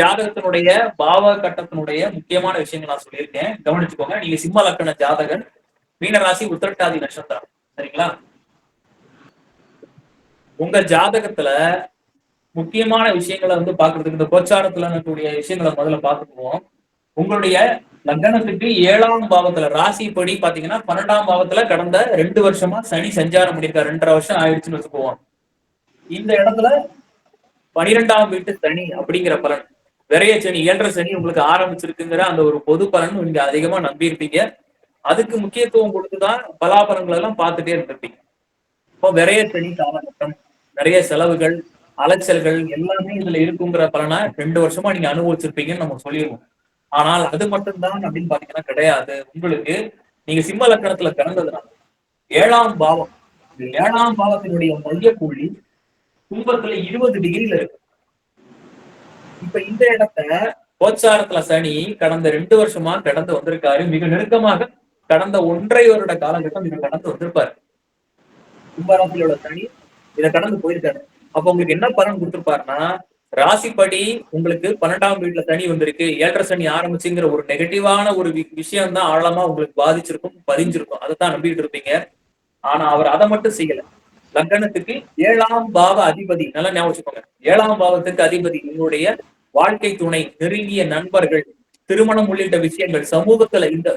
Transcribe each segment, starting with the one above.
ஜாதகத்தினுடைய பாவ கட்டத்தினுடைய முக்கியமான விஷயங்கள் நான் சொல்லியிருக்கேன். கவனிச்சுக்கோங்க நீங்க சிம்ம லக்கண ஜாதகன் மீனராசி உத்திரட்டாதி நட்சத்திரம். சரிங்களா? உங்க ஜாதகத்துல முக்கியமான விஷயங்களை வந்து பாக்குறதுக்கு இந்த கோச்சாரத்துல இருக்கக்கூடிய விஷயங்களை முதல்ல பாத்துக்குவோம் உங்களுடைய லக்னத்துக்கு ஏழாம் பாவத்துல ராசி படி பாத்தீங்கன்னா பன்னெண்டாம் பாவத்துல கடந்த ரெண்டு வருஷமா சனி சஞ்சாரம் பண்ணியிருக்காரு. ரெண்டரை வருஷம் ஆயிடுச்சுன்னு வச்சுக்குவோம். இந்த இடத்துல பனிரெண்டாம் வீட்டு சனி அப்படிங்கிற பலன். விரைய சனி ஏழரை சனி உங்களுக்கு ஆரம்பிச்சிருக்குங்கிற அந்த ஒரு பொது பலன் நீங்க அதிகமா நம்பியிருப்பீங்க. அதுக்கு முக்கியத்துவம் கொடுத்துதான் பலாபலங்கள் எல்லாம் பார்த்துட்டே இருந்திருப்பீங்க. இப்போ விரைய சனி காலகட்டம் நிறைய செலவுகள் அலைச்சல்கள் எல்லாமே இதுல இருக்குங்கிற பலனை ரெண்டு வருஷமா நீங்க அனுபவிச்சிருப்பீங்கன்னு நம்ம சொல்லிடுவோம் ஆனால் அது மட்டும்தான் அப்படின்னு பாத்தீங்கன்னா கிடையாது. உங்களுக்கு நீங்க சிம்ம லக்கணத்துல பிறந்ததுனால ஏழாம் பாவம் ஏழாம் பாவத்தினுடைய மைய புள்ளி கும்பத்துல இருபது டிகிரில இருக்கு. இப்ப இந்த இடத்த கோச்சாரத்துல சனி கடந்த ரெண்டு வருஷமா கடந்து வந்திருக்காரு. மிக நெருக்கமாக கடந்த ஒன்றை வருட காலகட்டம் இதை கடந்து வந்திருப்பாரு. கும்பராசியோட சனி இதை கடந்து போயிருக்காரு. அப்ப உங்களுக்கு என்ன பலன் கொடுத்திருப்பாருன்னா ராசிப்படி உங்களுக்கு பன்னெண்டாம் வீட்டுல சனி வந்திருக்கு. ஏழரை சனி ஆரம்பிச்சுங்கிற ஒரு நெகட்டிவான ஒரு விஷயம் தான் ஆழமா உங்களுக்கு பாதிச்சிருக்கும் பதிஞ்சிருக்கும். அதை தான் நம்பிட்டு இருப்பீங்க. ஆனா அவர் அதை மட்டும் செய்யல. லக்கணத்துக்கு ஏழாம் பாவ அதிபதி. நல்லா ஞாபகம் வச்சுக்கோங்க. ஏழாம் பாவத்துக்கு அதிபதி. உங்களுடைய வாழ்க்கை துணை நெருங்கிய நண்பர்கள் திருமணம் உள்ளிட்ட விஷயங்கள் சமூகத்துல இந்த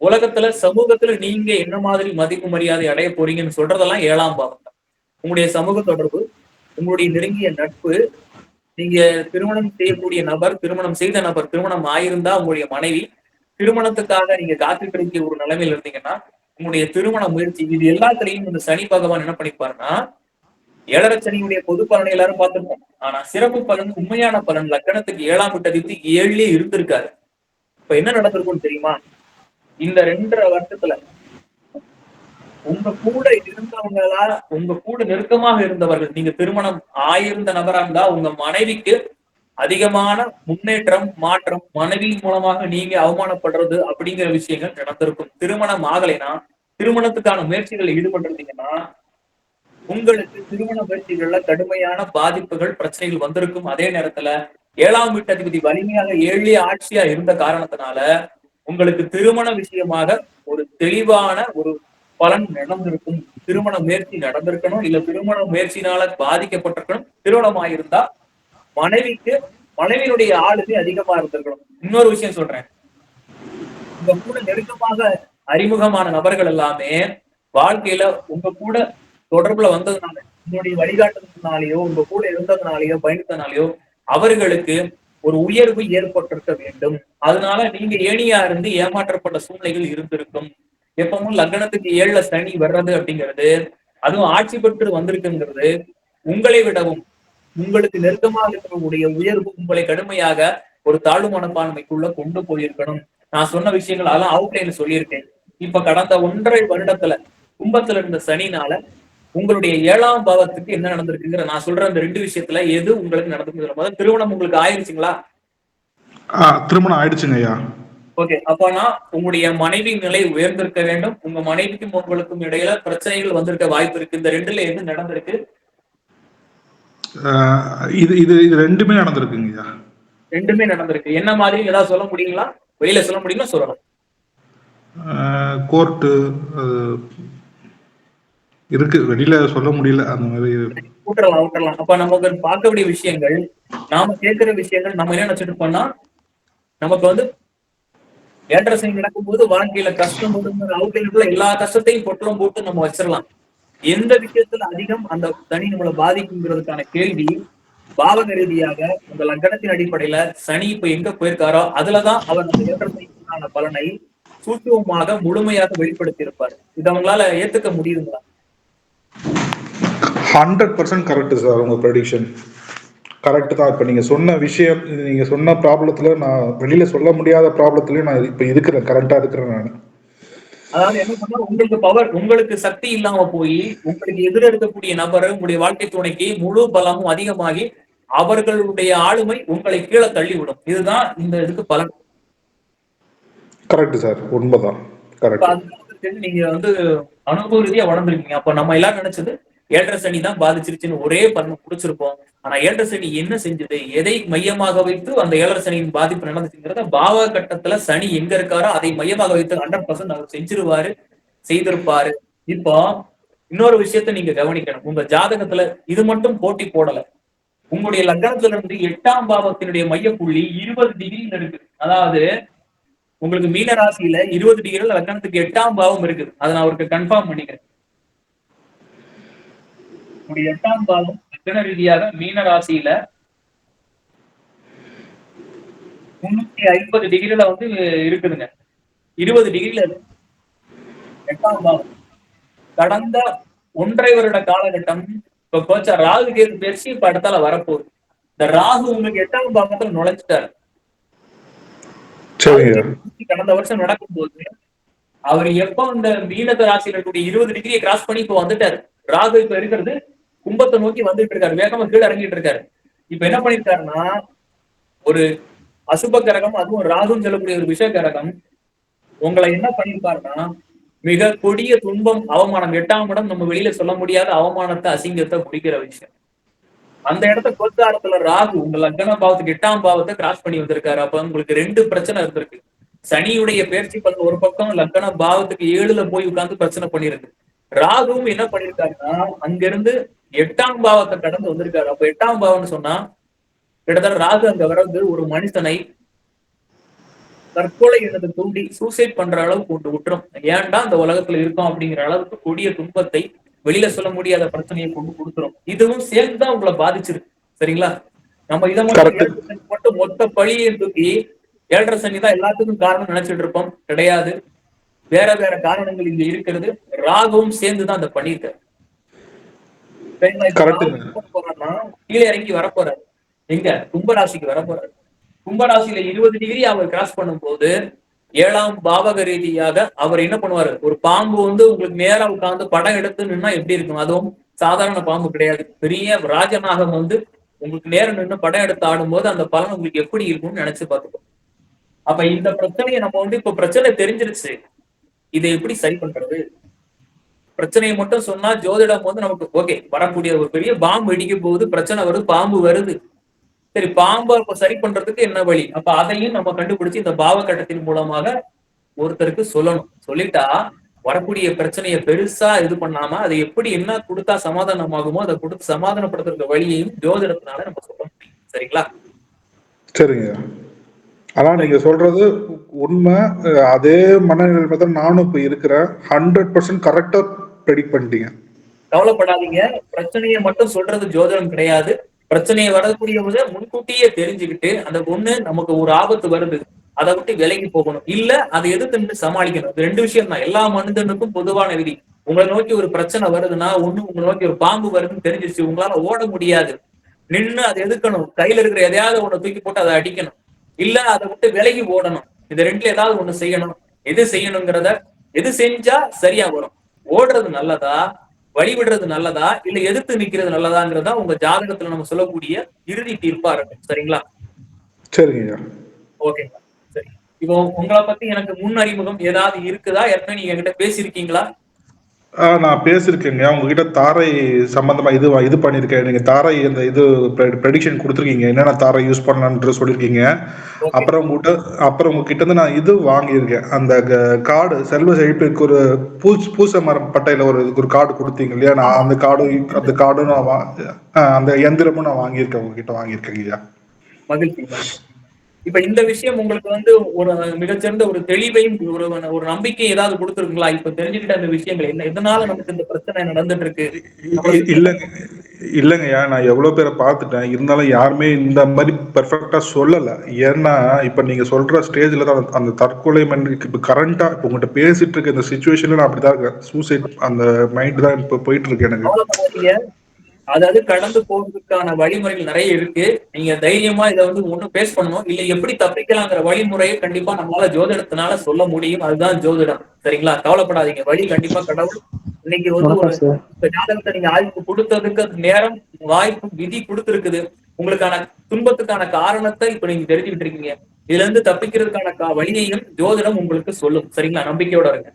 உலகத்துல சமூகத்துல நீங்க என்ன மாதிரி மதிப்பு மரியாதை அடைய போறீங்கன்னு சொல்றதெல்லாம் ஏழாம் பாவம் தான். உங்களுடைய சமூக தொடர்பு உங்களுடைய நெருங்கிய நட்பு நீங்க திருமணம் செய்யக்கூடிய நபர் திருமணம் செய்த நபர் திருமணம் ஆயிருந்தா உங்களுடைய மனைவி திருமணத்துக்காக நீங்க காத்து இருக்கிற ஒரு நிலைமையில இருந்தீங்கன்னா உங்களுடைய திருமண முயற்சி இது எல்லாத்துலயும் இந்த சனி பகவான் என்ன பண்ணிப்பாருன்னா ஏழரை சனியுடைய பொது பலனை எல்லாரும் பார்த்திருப்போம். ஆனா சிறப்பு பலன் உண்மையான பலன் லக்கணத்துக்கு ஏழாம் விட்டதித்து ஏழுலயே இருந்திருக்காரு. இப்ப என்ன நடந்திருக்கும்னு தெரியுமா? இந்த ரெண்டரை வருஷத்துல உங்க கூட இருந்தவங்களா உங்க கூட நெருக்கமாக இருந்தவர்கள் நீங்க திருமணம் ஆயிருந்த நபரா இருந்தா உங்க மனைவிக்கு அதிகமான முன்னேற்றம் மாற்றம் மனைவி மூலமாக நீங்க அவமானப்படுறது அப்படிங்கிற விஷயங்கள் நடந்திருக்கும். திருமணம் ஆகலைன்னா திருமணத்துக்கான முயற்சிகளில் ஈடுபட்டிருந்தீங்கன்னா உங்களுக்கு திருமண முயற்சிகள்ல கடுமையான பாதிப்புகள் பிரச்சனைகள் வந்திருக்கும். அதே நேரத்துல ஏழாம் வீட்டதிபதி வலிமையாக ஏழே ஆட்சியா இருந்த காரணத்தினால உங்களுக்கு திருமண விஷயமாக ஒரு தெளிவான ஒரு பலன் நடந்திருக்கும். திருமண முயற்சி நடந்திருக்கணும். இல்ல திருமண முயற்சினால பாதிக்கப்பட்டிருக்கணும். திருமணமாயிருந்தா மனைவிக்கு மனைவியினுடைய ஆளுமை அதிகமா இருந்திருக்கணும். இன்னொரு விஷயம் சொல்றேன். உங்க கூட நெருக்கமாக அறிமுகமான நபர்கள் எல்லாமே வாழ்க்கையில உங்க கூட தொடர்புல வந்ததுனால என்னுடைய வழிகாட்டுறதுனாலயோ உங்க கூட இருந்ததுனாலயோ பயணித்தனாலயோ அவர்களுக்கு ஒரு உயர்வு ஏற்பட்டிருக்க வேண்டும். அதனால நீங்க ஏணியா இருந்து ஏமாற்றப்பட்ட சூழ்நிலைகள் இருந்திருக்கும். எப்பவும் லக்னத்துக்கு ஏழுல சனி வர்றது அப்படிங்கிறது அதுவும் ஆட்சி பெற்று வந்திருக்குங்கிறது உங்களை விடவும் உங்களுக்கு நெருக்கமாக இருக்கக்கூடிய உயர்வு உங்களை கடுமையாக ஒரு தாழ்வு மனப்பான்மைக்குள்ள கொண்டு போயிருக்கணும். நான் சொன்ன விஷயங்கள் அதெல்லாம் அவுட்லைன்ல சொல்லியிருக்கேன். இப்ப கடந்த ஒன்றரை வருடத்துல கும்பத்துல இருந்த சனினால உங்களுடைய ஏழாம் பாவத்துக்கு என்ன நடந்திருக்குங்கிற நான் சொல்ற அந்த ரெண்டு விஷயத்துல எது உங்களுக்கு நடந்திருக்கு முதல்ல திருமணம் உங்களுக்கு ஆயிருச்சுங்களா? திருமணம் ஆயிடுச்சுங்க ஐயா. ஓகே அப்பனா உங்களுடைய மனைவி நிலை உயர்ந்திருக்க வேண்டும். உங்க மனைவிக்கும் உங்களுக்கும் இடையில பிரச்சனைகள் வந்திருக்க வாய்ப்பு இருக்கு. இந்த ரெண்டுல எது நடந்திருக்கு? இது இது இது ரெண்டுமே நடந்திருக்குங்க ரெண்டுமே நடந்திருக்கு. என்ன மாதிரி? ஏதாவது சொல்ல முடியுங்களா? வெளியில சொல்ல முடியுங்களா சொல்லலாம் கோர்ட்டு இருக்கு. வெளியில சொல்ல முடியல. அந்த மாதிரி விட்டுறலாம் விட்டுறலாம் அப்ப நமக்கு பார்க்கக்கூடிய விஷயங்கள் நாம கேட்கிற விஷயங்கள் நம்ம என்ன நினைச்சிட்டு இருப்போம்னா நமக்கு வந்து ஏற்ற செய்ய நடக்கும்போது வாழ்க்கையில கஷ்டம் அவுட்லைனுக்குள்ள எல்லா கஷ்டத்தையும் பொட்டலம் போட்டு நம்ம வச்சிடலாம் எந்த விஷயத்துல அதிகம் அந்த தனி நம்மளை பாதிக்குங்கிறதுக்கான கேள்வி பாவக ரீதியாக உங்க லக்கணத்தின் அடிப்படையில சனி இப்ப எங்க போயிருக்காரோ அதுலதான் அவர் அந்த ஏற்றத்திற்கான பலனை சூட்சமாக முழுமையாக வெளிப்படுத்தி இருப்பார் இது அவங்களால ஏத்துக்க முடியுதுங்களா? ஹண்ட்ரட் பர்சன்ட் கரெக்ட் சார் உங்க ப்ரெடிக்ஷன் கரெக்ட் தான். இப்போ நீங்கள் சொன்ன விஷயம் நீங்கள் சொன்ன ப்ராப்ளத்தில் நான் வெளியில் சொல்ல முடியாத ப்ராப்ளத்துலயும் நான் இப்போ இருக்கிறேன் கரெக்டாக இருக்கிறேன் நான். அதாவது என்ன பண்ணா உங்களுக்கு பவர் உங்களுக்கு சக்தி இல்லாம போய் உங்களுக்கு எதிர இருக்கக்கூடிய நபர் உங்களுடைய வாழ்க்கை துணைக்கு முழு பலமும் அதிகமாகி அவர்களுடைய ஆளுமை உங்களை கீழே தள்ளிவிடும். இதுதான் இந்த இதுக்கு பலன் கரெக்ட் சார் உண்மைதான். கரெக்ட் நீங்க வந்து அனுபவ ரீதியா வளர்ந்துருக்கீங்க. அப்ப நம்ம எல்லாரும் நினைச்சது ஏழரை சனி தான் பாதிச்சிருச்சுன்னு ஒரே பண்பு குடிச்சிருப்போம் ஆனா ஏழரை சனி என்ன செஞ்சது? எதை மையமாக வைத்து அந்த ஏழரை சனியின் பாதிப்பு நடந்துச்சுங்கிறத பாவ கட்டத்துல சனி எங்க இருக்காரோ அதை மையமாக வைத்து ஹண்ட்ரட் பர்சன்ட் அவர் செஞ்சிருவாரு செய்திருப்பாரு. இப்போ இன்னொரு விஷயத்த நீங்க கவனிக்கணும். உங்க ஜாதகத்துல இது மட்டும் போட்டி போடல. உங்களுடைய லக்னத்துல இருந்து எட்டாம் பாவத்தினுடைய மையப்புள்ளி இருபது டிகிரி இருக்கு. அதாவது உங்களுக்கு மீன ராசியில இருபது டிகிரில லக்னத்துக்கு எட்டாம் பாவம் இருக்குது. அதை நான் அவருக்கு கன்ஃபார்ம் பண்ணிக்கிறேன். உங்களுடைய எட்டாம் பாவம் லக்ன ரீதியாக மீன ராசியில முன்னூத்தி ஐம்பது டிகிரில வந்து இருக்குதுங்க. இருபது டிகிரில எட்டாம் பாவம் கடந்த ஒன்றரை வருட காலகட்டம் இப்ப கோச்சா ராகு கேது பேசி இப்ப அடுத்தால வரப்போகுது. இந்த ராகு உங்களுக்கு எட்டாம் பாவத்துல நுழைஞ்சிட்டாரு. கடந்த வருஷம் நடக்கும்போது அவர் எப்ப இந்த மீனத ராசியில இருக்கக்கூடிய இருபது டிகிரியை கிராஸ் பண்ணி இப்ப வந்துட்டாரு. ராகு இப்ப இருக்கிறது கும்பத்தை நோக்கி வந்துட்டு இருக்காரு. வேகமா கீழே இறங்கிட்டு இருக்காரு. இப்ப என்ன பண்ணிருக்காருன்னா ஒரு அசுப கிரகம் அதுவும் ராகுன்னு சொல்லக்கூடிய ஒரு விஷ கிரகம் உங்களை என்ன பண்ணிருப்பாருன்னா மிக கொடிய துன்பம் அவமானம் எட்டாம் இடம் நம்ம வெளியில சொல்ல முடியாத அவமானத்தை அசிங்கத்தை குடிக்கிற விஷயம். அந்த இடத்த கொத்தாரத்துல ராகு உங்க லக்ன பாவத்துக்கு எட்டாம் பாவத்தை கிராஸ் பண்ணி வந்திருக்காரு. அப்ப உங்களுக்கு ரெண்டு பிரச்சனை இருந்திருக்கு. சனியுடைய பயிற்சி பண்ண ஒரு பக்கம் லக்ன பாவத்துக்கு ஏழுல போய் உட்கார்ந்து பிரச்சனை பண்ணிருக்கு ராகுவும் என்ன பண்ணிருக்காருன்னா அங்கிருந்து எட்டாம் பாவத்தை கடந்து வந்திருக்காரு. அப்ப எட்டாம் பாவம்னு சொன்னா கிட்டத்தட்ட ராகு அங்க வர்றது ஒரு மனுஷனை தற்கொலை எனது தூண்டி சூசைட் பண்ற அளவுக்கு கொண்டு விட்டுரும். ஏன்டா அந்த உலகத்துல இருக்கோம் அப்படிங்கிற அளவுக்கு கொடிய துன்பத்தை வெளியில சொல்ல முடியாத பிரச்சனையை கொண்டு கொடுத்துரும். இதுவும் சேர்ந்துதான் உங்களை பாதிச்சிருக்கு. சரிங்களா? நம்ம இதை மட்டும் மட்டும் மொத்த பழியை தூக்கி ஏழரை சனி தான் எல்லாத்துக்கும் காரணம் நினைச்சிட்டு இருப்போம். கிடையாது. வேற வேற காரணங்கள் இங்க இருக்கிறது. ராகுவும் சேர்ந்துதான் அதை பண்ணியிருக்காரு. கீழே இறங்கி வரப்போறாரு. எங்க? கும்பராசிக்கு வரப்போறாரு. கும்பராசியில இருபது டிகிரி அவர் கிராஸ் பண்ணும்போது ஏழாம் பாவக ரீதியாக அவர் என்ன பண்ணுவாரு? ஒரு பாம்பு வந்து உங்களுக்கு நேரா உட்கார்ந்து படம் எடுத்து நின்னா எப்படி இருக்கும்? அதுவும் சாதாரண பாம்பு கிடையாது. பெரிய ராஜநாகம் வந்து உங்களுக்கு நேரம் நின்று படம் எடுத்து ஆடும்போது அந்த பலன் உங்களுக்கு எப்படி இருக்கும்னு நினைச்சு பார்த்துக்கோ. அப்ப இந்த பிரச்சனையை நம்ம வந்து இப்ப பிரச்சனை தெரிஞ்சிருச்சு. இதை எப்படி சரி பண்றது? பிரச்சனையை மட்டும் சொன்னா ஜோதிடம் வந்து நமக்கு ஓகே வரக்கூடிய ஒரு பெரிய பாம்பு வெடிக்கும் போது பிரச்சனை வருது பாம்பு வருது. சரி பாம்பை சரி பண்றதுக்கு என்ன வழி? அப்ப அதையும் நம்ம கண்டுபிடிச்சு இந்த பாவ கட்டத்தின் மூலமாக ஒருத்தருக்கு சொல்லணும். சொல்லிட்டா வரக்கூடிய பிரச்சனையை பெருசா இது பண்ணாம அதை எப்படி என்ன கொடுத்தா சமாதானமாகுமோ அதை கொடுத்து சமாதானப்படுத்துறதுக்கு வழியையும் ஜோதிடத்தினால நம்ம சொல்ல முடியும். சரிங்களா? சரிங்க. ஆனா நீங்க சொல்றது உண்மை. அதே மனநிலைமை தான் நானும் இப்ப இருக்கிறேன். ஹண்ட்ரட் பர்சன்ட் கரெக்டா ப்ரெடிக்ட் பண்ணிட்டீங்க. கவலைப்படாதீங்க. பிரச்சனையை மட்டும் சொல்றது ஜோதிடம் கிடையாது. பிரச்சனையை வரக்கூடியவங்க முன்கூட்டியே தெரிஞ்சுக்கிட்டு அந்த ஒண்ணு நமக்கு ஒரு ஆபத்து வருது. அதை விட்டு விலகி போகணும். இல்ல அதை எதிர்த்து நின்று சமாளிக்கணும். ரெண்டு விஷயம் தான் எல்லா மனிதனுக்கும் பொதுவான விதி. உங்களை நோக்கி ஒரு பிரச்சனை வருதுன்னா ஒண்ணு உங்களை நோக்கி ஒரு பாம்பு வருதுன்னு தெரிஞ்சிச்சு உங்களால ஓட முடியாது. நின்னு அதை எதுக்கணும் கையில இருக்கிற எதையாவது ஒண்ணு தூக்கி போட்டு அதை அடிக்கணும். இல்ல அதை விட்டு விலகி ஓடணும். இது ரெண்டுல ஏதாவது ஒண்ணு செய்யணும். எது செய்யணுங்கிறத எது செஞ்சா சரியா வரும். ஓடுறது நல்லதா? வழி விடுறது நல்லதா? இல்ல எதிர்த்து நிக்கிறது நல்லதாங்கிறதா உங்க ஜாதகத்துல நம்ம சொல்லக்கூடிய இறுதி தீர்ப்பா இருக்கும் சரிங்களா? சரிங்க ஓகேங்களா சரி. இப்போ உங்களை பத்தி எனக்கு முன் அறிமுகம் ஏதாவது இருக்குதா? ஏற்கனவே நீங்க என்கிட்ட பேசியிருக்கீங்களா? ஆ, நான் பேசியிருக்கேங்க. உங்ககிட்ட தாரை சம்பந்தமா இது இது பண்ணியிருக்கேன். நீங்க தாரை இந்த இது ப்ரெடிக்ஷன் கொடுத்துருக்கீங்க. என்னென்ன தாரை யூஸ் பண்ணலான்ற சொல்லியிருக்கீங்க. அப்புறம் உங்ககிட்ட அப்புறம் உங்ககிட்ட இருந்து நான் இது வாங்கியிருக்கேன். அந்த கார்டு செல்வ செழிப்புக்கு ஒரு பூஸ் பூச மரம் பட்டையில ஒரு இதுக்கு ஒரு கார்டு கொடுத்தீங்க இல்லையா? நான் அந்த கார்டு அந்த கார்டும் நான் வா- அந்த எந்திரமும் நான் வாங்கியிருக்கேன். உங்ககிட்ட வாங்கியிருக்கேன் ஐயா. மகிழ்ச்சி. இப்ப இந்த விஷயம் உங்களுக்கு வந்து ஒரு மிகச்சிறந்த ஒரு தெளிவையும் ஒரு ஒரு நம்பிக்கை ஏதாவது கொடுத்துருங்களா இப்ப தெரிஞ்சுக்கிட்ட அந்த விஷயங்கள் என்ன? இதனால நமக்கு இந்த பிரச்சனை நடந்துட்டு இருக்கு இல்லைங்க. இல்லைங்கய்யா நான் எவ்வளவு பேரை பார்த்துட்டேன். இருந்தாலும் யாருமே இந்த மாதிரி பெர்ஃபெக்டா சொல்லல. ஏன்னா இப்ப நீங்க சொல்ற ஸ்டேஜ்ல தான் அந்த- தற்கொலை மண்ணுக்கு இப்ப கரண்டா இப்ப உங்ககிட்ட பேசிட்டு இருக்க இந்த சுச்சுவேஷன்ல நான் அப்படிதான் இருக்கேன். சூசைட் அந்த மைண்ட் தான் இப்ப போயிட்டு இருக்கு எனக்கு அதாவது கடந்து போறதுக்கான வழிமுறைகள் நிறைய இருக்கு. நீங்க தைரியமா இதை வந்து ஒண்ணு பேஸ் பண்ணணும். இல்ல எப்படி தப்பிக்கலாங்கிற வழிமுறையை கண்டிப்பா நம்மளால ஜோதிடத்தினால சொல்ல முடியும். அதுதான் ஜோதிடம். சரிங்களா? கவலைப்படாதீங்க. வழி கண்டிப்பா கடவுள் இன்னைக்கு வந்து ஒரு ஜாதகத்தை நீங்க ஆய்வுக்கு கொடுத்ததுக்கு நேரம் வாய்ப்பு விதி கொடுத்திருக்குது. உங்களுக்கான துன்பத்துக்கான காரணத்தை இப்ப நீங்க தெரிஞ்சுக்கிட்டு இருக்கீங்க. இதுல இருந்து தப்பிக்கிறதுக்கான வழியையும் ஜோதிடம் உங்களுக்கு சொல்லும். சரிங்களா? நம்பிக்கையோட இருங்க.